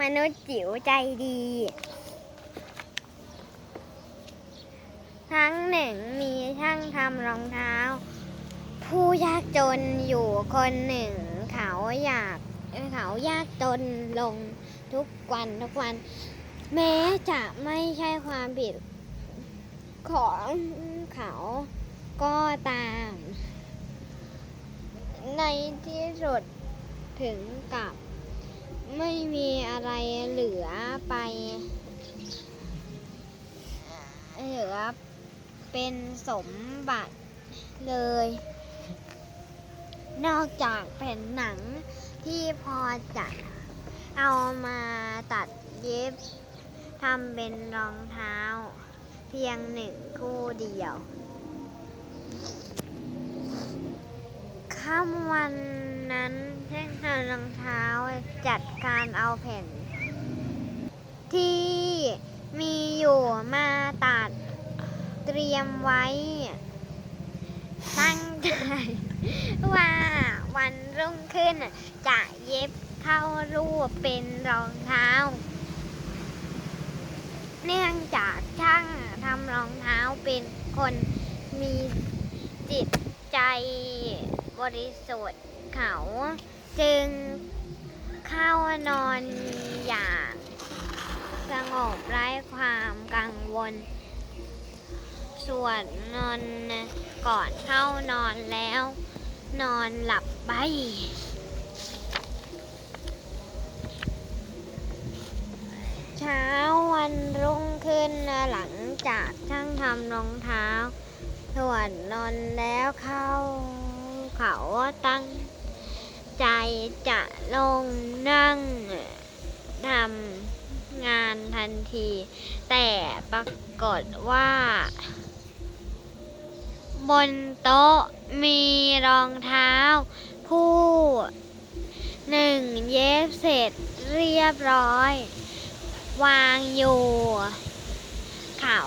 มนุษย์จิ๋วใจดีครั้งหนึ่งมีช่างทำรองเท้า ผู้ยากจนอยู่คนหนึ่ง เขาอยากเขายากจนลงทุกวันทุกวัน แม้จะไม่ใช่ความผิดของเขาก็ตาม ในที่สุดถึงกับ ไม่มีอะไรเหลือไป เหลือเป็นสมบัติเลย นอกจากแผ่นหนังที่พอจะเอามาตัดเย็บทำเป็นรองเท้า เพียงหนึ่งคู่เดียวค่ำวันนั้น เช่างรองเท้าจัดการเอาแผ่น ที่มีอยู่มาตัดเตรียมไว้ ตั้งใจว่าวันรุ่งขึ้นจะเย็บเข้ารูปเป็นรองเท้า เนื่องจากช่างทำรองเท้าเป็นคนมีจิตใจบริสุทธิ์เขา จึงเข้านอนอย่างสงบไร้ความกังวล สวนนอนก่อนเข้านอนแล้ว นอนหลับไปเช้าวันรุ่งขึ้นหลังจากช่างทำรองเท้า ส่วนนอนแล้วเข้าเขาตั้ง ใจจะลงนั่งทำงานทันที แต่ปรากฏว่า บนโต๊ะมีรองเท้าคู่หนึ่งเย็บเสร็จเรียบร้อย วางอยู่ เขา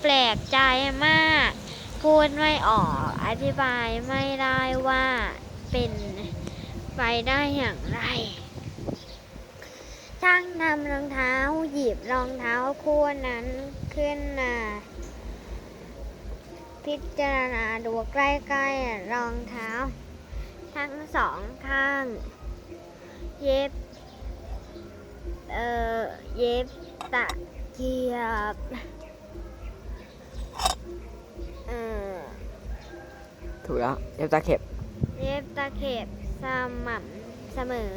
แปลกใจมาก พูดไม่ออกอธิบายไม่ได้ว่า เป็นไปได้อย่างไรช่างนำรองเท้าหยิบรองเท้าคู่นั้นขึ้นมาพิจารณาดูใกล้ๆรองเท้า ทั้งสองข้าง เย็บ เอ่อ เย็บตะเกียบ เอ่อ ถูกแล้ว เย็บตาเข็บ เย็บตะเข็บสม่ำเสมอ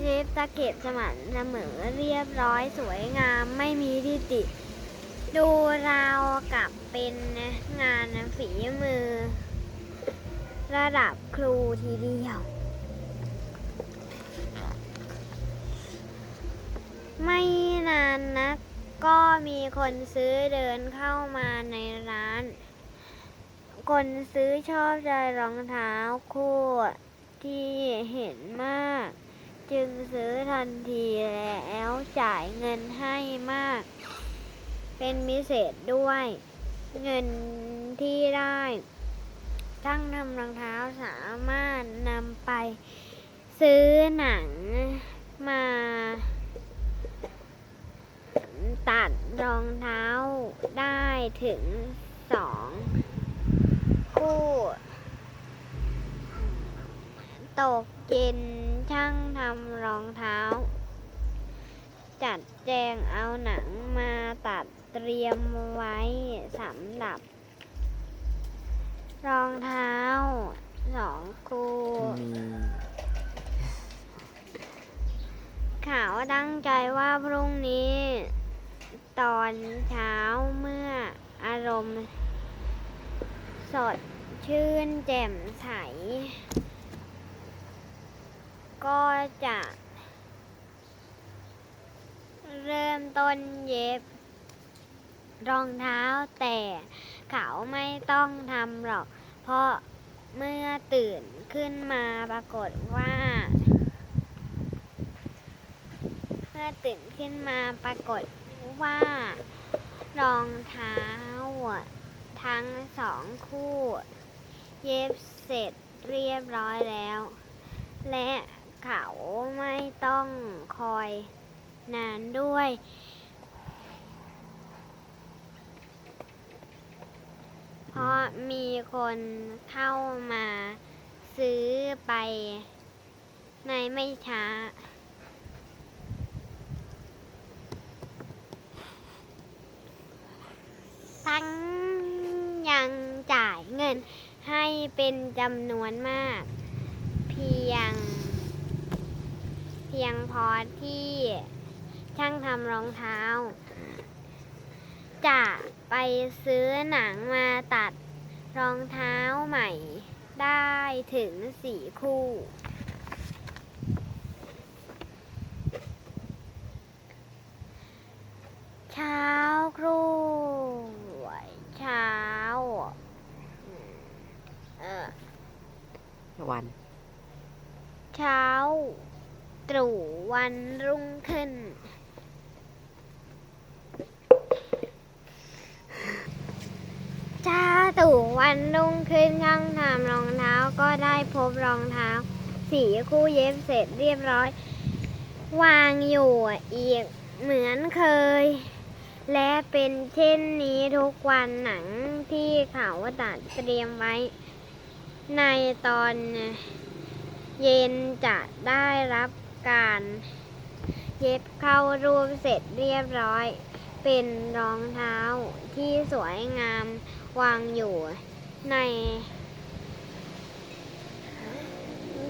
เย็บตะเข็บสม่ำเสมอเรียบร้อยสวยงามไม่มีที่ติ ดูราวกับเป็นงานฝีมือ ระดับครูทีเดียว ไม่นานนักก็มีคนซื้อเดินเข้ามาในร้าน คนซื้อชอบใจรองเท้าคู่ที่เห็นมาก จึงซื้อทันทีแล้วจ่ายเงินให้มาก เป็นพิเศษด้วย เงินที่ได้ช่างทำรองเท้าสามารถนำไปซื้อหนังมาตัดรองเท้าได้ถึงสอง คู่ ตกเย็นช่างทำรองเท้า จัดแจงเอาหนังมาตัดเตรียมไว้สำหรับ รองเท้าสองคู่มีเขาตั้งใจว่าพรุ่งนี้ ตอนเช้าเมื่ออารมณ์ สดชื่นแจ่มใส ก็จะ เริ่มต้นเย็บ รองเท้าแต่เขาไม่ต้องทำหรอก เพราะเมื่อตื่นขึ้นมาปรากฏว่า เมื่อตื่นขึ้นมาปรากฏว่ารองเท้า ทั้งสองคู่ เย็บเสร็จเรียบร้อยแล้ว และเขาไม่ต้องคอยนานด้วย เพราะมีคนเข้ามาซื้อไปในไม่ช้าทั้ง ยังจ่ายเงินให้เป็นจำนวนมาก เพียง เพียงพอที่ช่างทำรองเท้า จะไปซื้อหนังมาตัดรองเท้าใหม่ได้ถึงสี่คู่ เช้าครู่เช้า อ วัน เช้า ตรู่วันรุ่งขึ้น เช้าตรู่วันรุ่งขึ้นช่างทำรองเท้าก็ได้พบรองเท้า สีคู่เย็บเสร็จเรียบร้อย วางอยู่อีกเหมือนเคย และเป็นเช่นนี้ทุกวันหนังที่เขาตัดเตรียมไว้ ในตอนเย็นจะได้รับการเย็บเข้ารูปเสร็จเรียบร้อย เป็นรองเท้าที่สวยงามวางอยู่ใน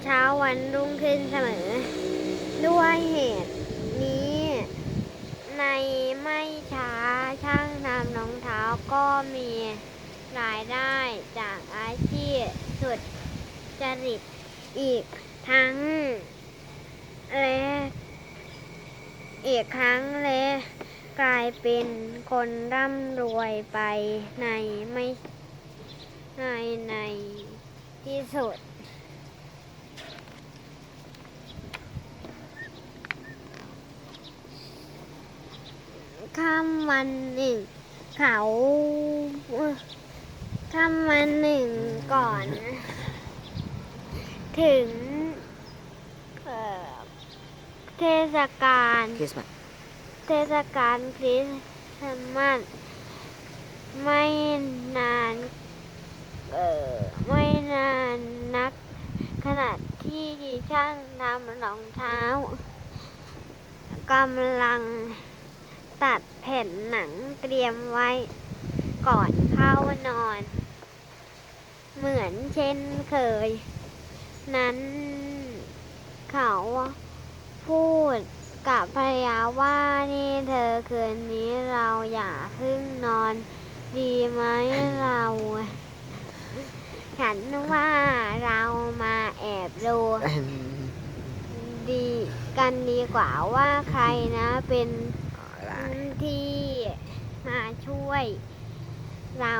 เช้าวันรุ่งขึ้นเสมอ ด้วยเหตุนี้ ในไม่ช้าช่างทำรองเท้าก็มีรายได้จากอาชีพ สุดจริตอีกทั้งและอีกครั้งและกลายเป็นคนร่ำรวยไปในไม่ในในที่สุด ค่ำวันหนึ่งเขา ค่ำวันหนึ่งก่อน ถึงเอ่อเทศกาลคริสต์มาสเทศกาลคริสต์มาสไม่นานเอ่อไม่นานนัก ขณะที่ช่างทำรองเท้ากำลังตัดแผ่นหนังเตรียมไว้ก่อนเข้านอน เหมือนเช่นเคย นั้นเขาพูดกับภรรยาว่านี่เธอคืนนี้เราอย่าเพึ่งนอน ดีไหมเรา ฉันว่าเรามาแอบดูดีกันดีกว่าว่าใครนะเป็นที่มาช่วยเรา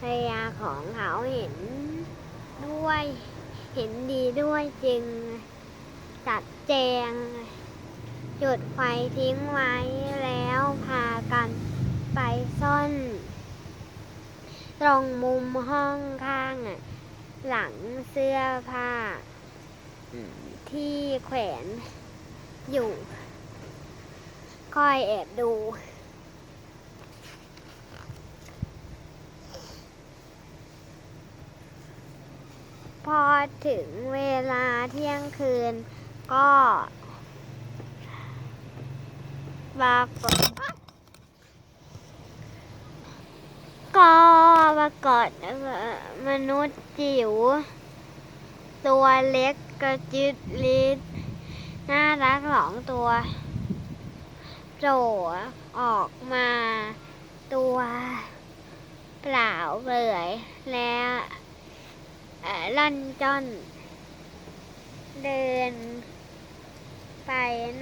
ภรรยาของเขาเห็นด้วย เห็นดีด้วยจึงจัดแจง จุดไฟทิ้งไว้แล้วพากันไปซ่อน ตรงมุมห้องข้าง หลังเสื้อผ้า ที่แขวนอยู่ คอยแอบดู พอถึงเวลาเที่ยงคืน ก็ปรากฏก็ปรากฏมนุษย์จิ๋ว ตัวเล็กกระจิดลิดน่ารักสองตัวโผล่ออกมาตัวเปล่าเปลื่อยและเอ่อ ลอนจอน เดิน ไป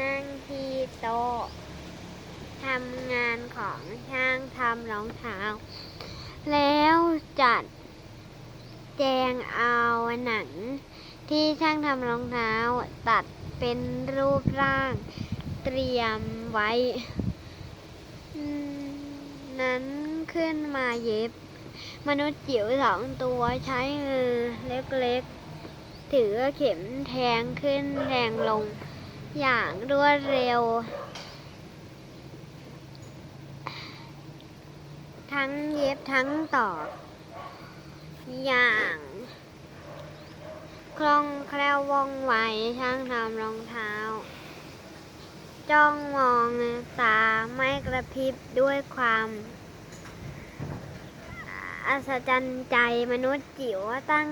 นั่งที่โต๊ะทำงานของช่างทำรองเท้า แล้วจัดแจงเอาหนังที่ช่างทำรองเท้า ตัดเป็นรูปร่างเตรียมไว้ นั้นขึ้นมาเย็บ มนุษย์จิ๋วสองตัวใช้มือเล็กๆ ถือเข็มแทงขึ้นแทงลง อย่างรวดเร็ว ทั้งเย็บทั้งต่อ อย่างคล่องแคล่วว่องไวช่างทำรองเท้า จ้องมองตาไม่กระพริบด้วยความ อัศจรรย์ใจมนุษย์จิ๋วตั้ง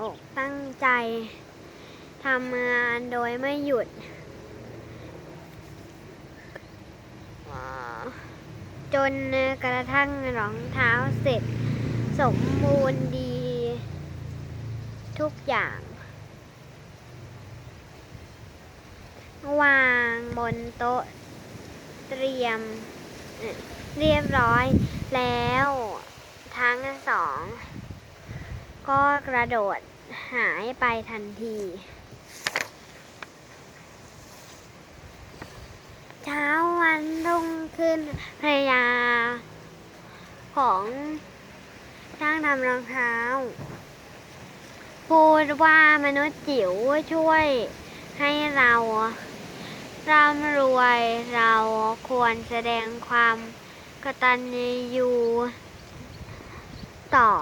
อกตั้งใจทำงานโดยไม่หยุด จนกระทั่งรองเท้าเสร็จ สมบูรณ์ดี ทุกอย่าง วางบนโต๊ะ เตรียมเอ่อเรียบร้อยแล้ว ทั้งสอง ก็กระโดดหายไปทันที เช้าวันรุ่งขึ้นภรรยา ของช่างทำรองเท้า พูดว่ามนุษย์จิ๋วช่วยให้เราร่ำรวยเราควรแสดงความกตัญญู ต่อ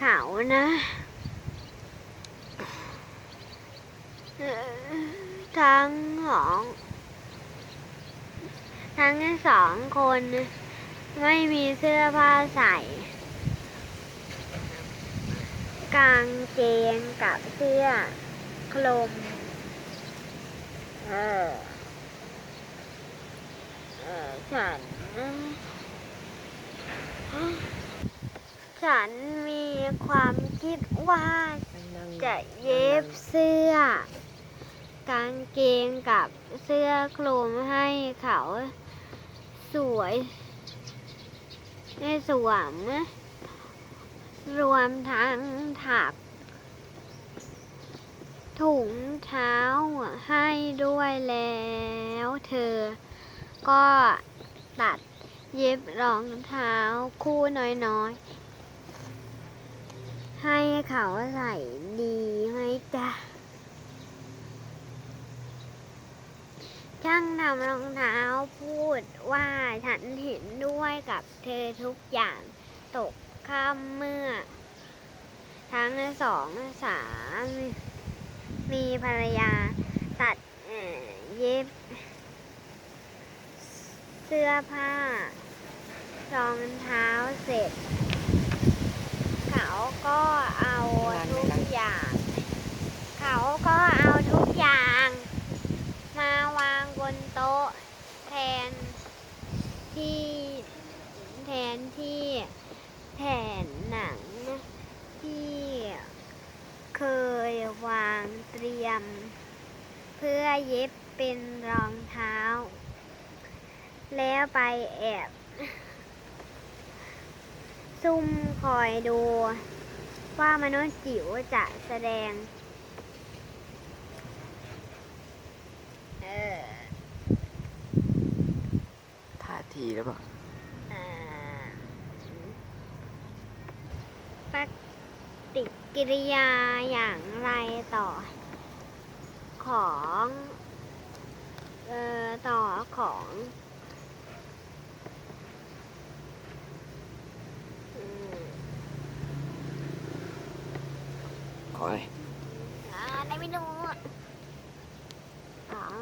เขานะ ทั้งสองทั้งสองคนไม่มีเสื้อผ้าใส่กางเกงกับเสื้อคลุมเออเออฉัน ฉันมีความคิดว่าจะเย็บเสื้อ กางเกงกับเสื้อคลุมให้เขาสวยให้สวมรวมทั้งถัก ถุงเท้าให้ด้วยแล้วเธอ ก็ตัดเย็บรองเท้าคู่น้อยๆ ให้เขาใส่ดีไหมจ๊ะช่างทำรองเท้าพูดว่าฉันเห็นด้วยกับเธอทุกอย่างตกค่ำเมื่อ ทั้งสองสามมีภรรยาตัดเย็บ เสื้อผ้ารองเท้าเสร็จ เขาก็เอาทุกอย่าง เขาก็เอาทุกอย่าง มาวางบนโต๊ะ แทนที่แทนที่แผ่นหนังที่เคยวางเตรียม เพื่อเย็บเป็นรองเท้า แล้วไปแอบ ซุ่มคอยดู ว่ามนุษย์จิ๋วจะแสดง เออท่าทีหรือเปล่าเอ่อปฏิกิริยาอย่างไรต่อ ของ เอ่อ ต่อของอืม ข ออะไรอ่าได้ไม่รู้ของ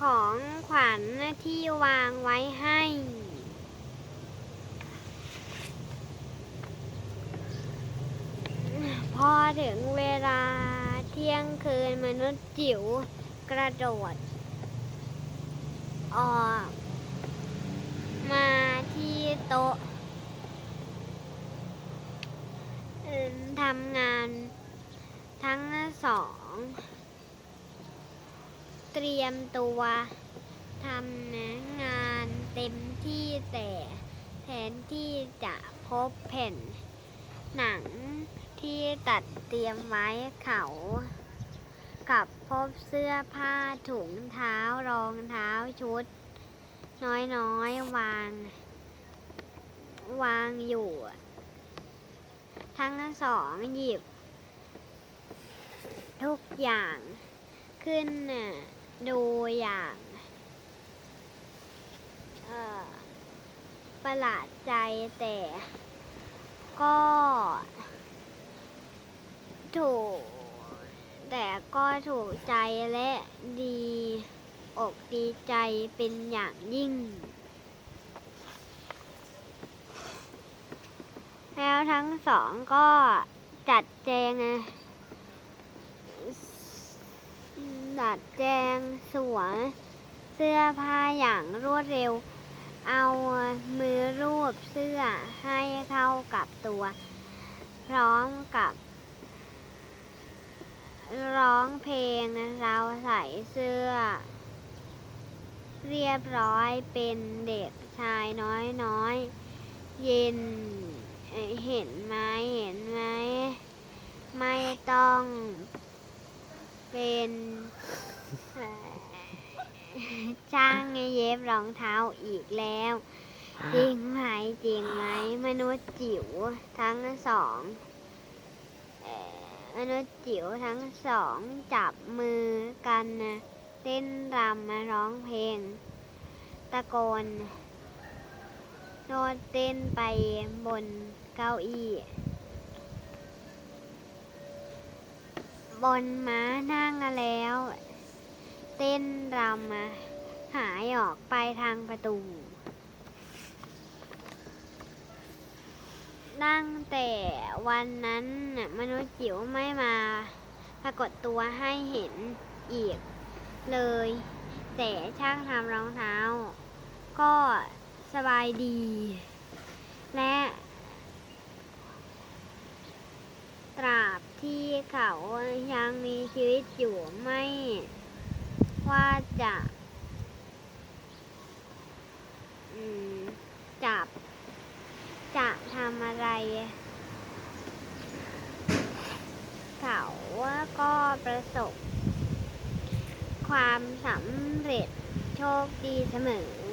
ของขวัญที่วางไว้ให้ พอถึงเวลาเที่ยงคืนมนุษย์จิ๋วกระโดด ออก มาที่โต๊ะทำงาน ทั้งสอง เตรียมตัวทำงานเต็มที่แต่แทนที่จะพบแผ่น หนังที่ตัดเตรียมไว้เขากับพบเสื้อผ้าถุงเท้ารองเท้าชุด น้อยๆวาง วางอยู่ ทั้งสองหยิบ ทุกอย่างขึ้นน่ะดูอย่างประหลาดใจแต่ก็ถูก แต่ก็ถูกใจและดีอกดีใจเป็นอย่างยิ่ง แล้วทั้งสองก็จัดแจง จัดแจงสวมเสื้อผ้าอย่างรวดเร็ว เอามือรูปเสื้อให้เข้ากับตัว พร้อมกับ ร้องเพลงเราใส่เสื้อ เรียบร้อยเป็นเด็กชายน้อยน้อยเย็นเห็นไหมเห็นไหมไม่ต้อง เป็นเอ่อช่างเย็บรองเท้าอีกแล้ว จริงไหมจริงไหมมนุษย์จิ๋วทั้งสองเอ่อมนุษย์จิ๋วทั้งสองจับมือกันนะเต้นรำมาร้องเพลง ตะโกนโนดเต้นไปบนเก้าอี้ บนม้านั่งแล้ว เต้นรำมาหายออกไปทางประตู ตั้งแต่วันนั้นน่ะมนุษย์จิ๋วไม่มา ปรากฏตัวให้เห็นอีกเลย แต่ช่างทำรองเท้า ก็สบายดี และตราบที่ เขายังมีชีวิตอยู่ไม่ว่าจะจับ จะทำอะไร เขาก็ประสบ ความสำเร็จโชคดีเสมอ